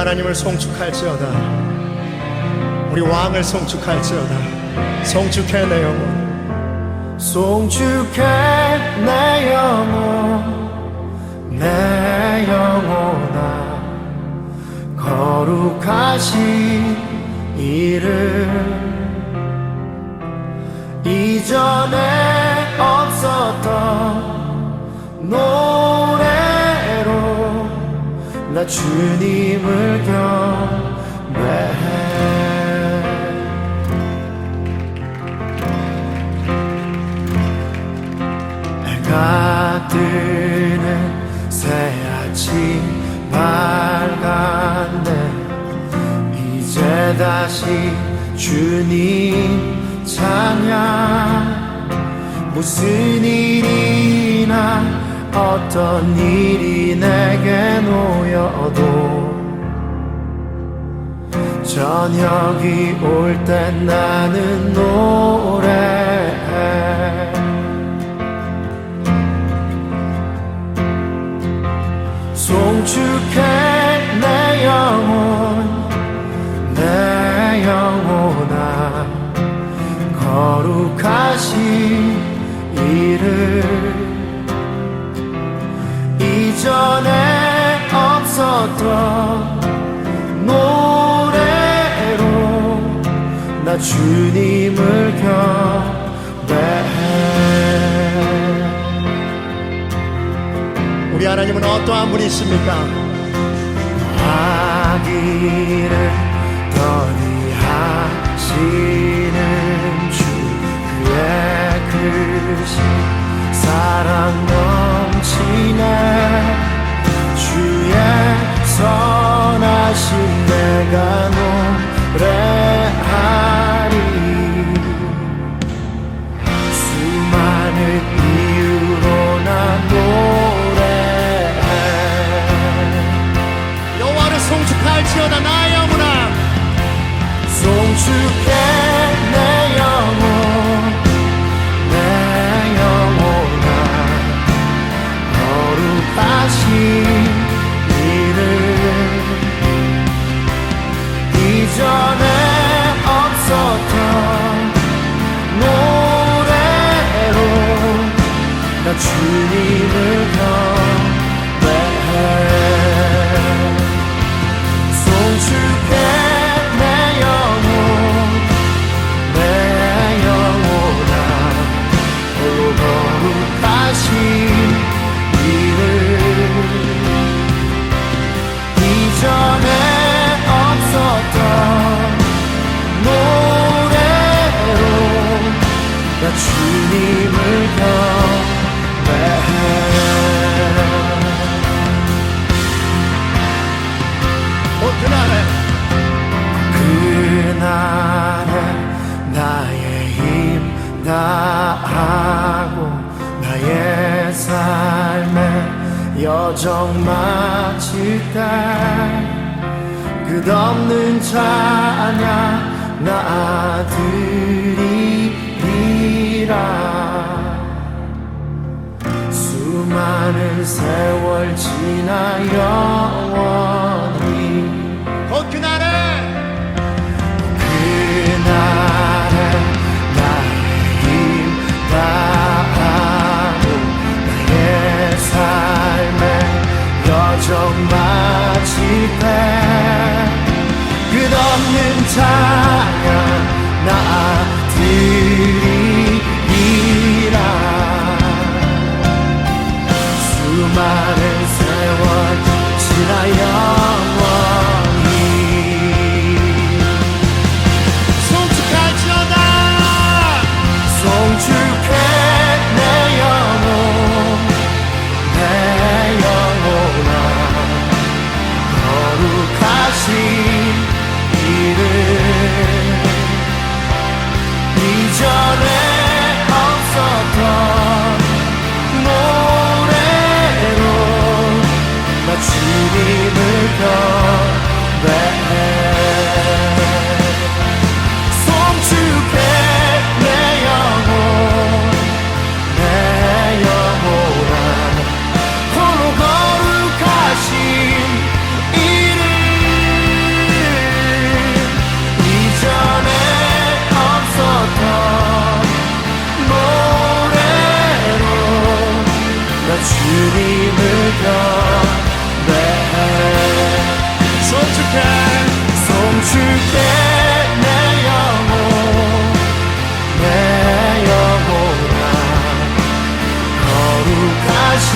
하나님을 송축할지어다. 우리 왕을 송축할지어다. 송축해 내 영혼. 송축해 내 영혼. 내 영혼아 거룩하신 이름. 이전에 없었던 노 주님을 경배해. 해가 뜨는 새 아침 밝았네. 이제 다시 주님 찬양. 무슨 일이나 어떤 일이 내게 놓여도 저녁이 올 때 나는 노래해. 송축해 없었던 노래로 나 주님을 경배해. 우리 하나님은 어떠한 분이십니까? 아기를 더디하시는 주 그의 크신 사랑 넘치네. 주의 선하신 내가 노래하리. 수많은 이유로 나 노래해. 여호와를 송축할지어다 나의 영혼아 송축해 주님을 경배해 송축해. 송축해. 내 영혼 내 거룩하신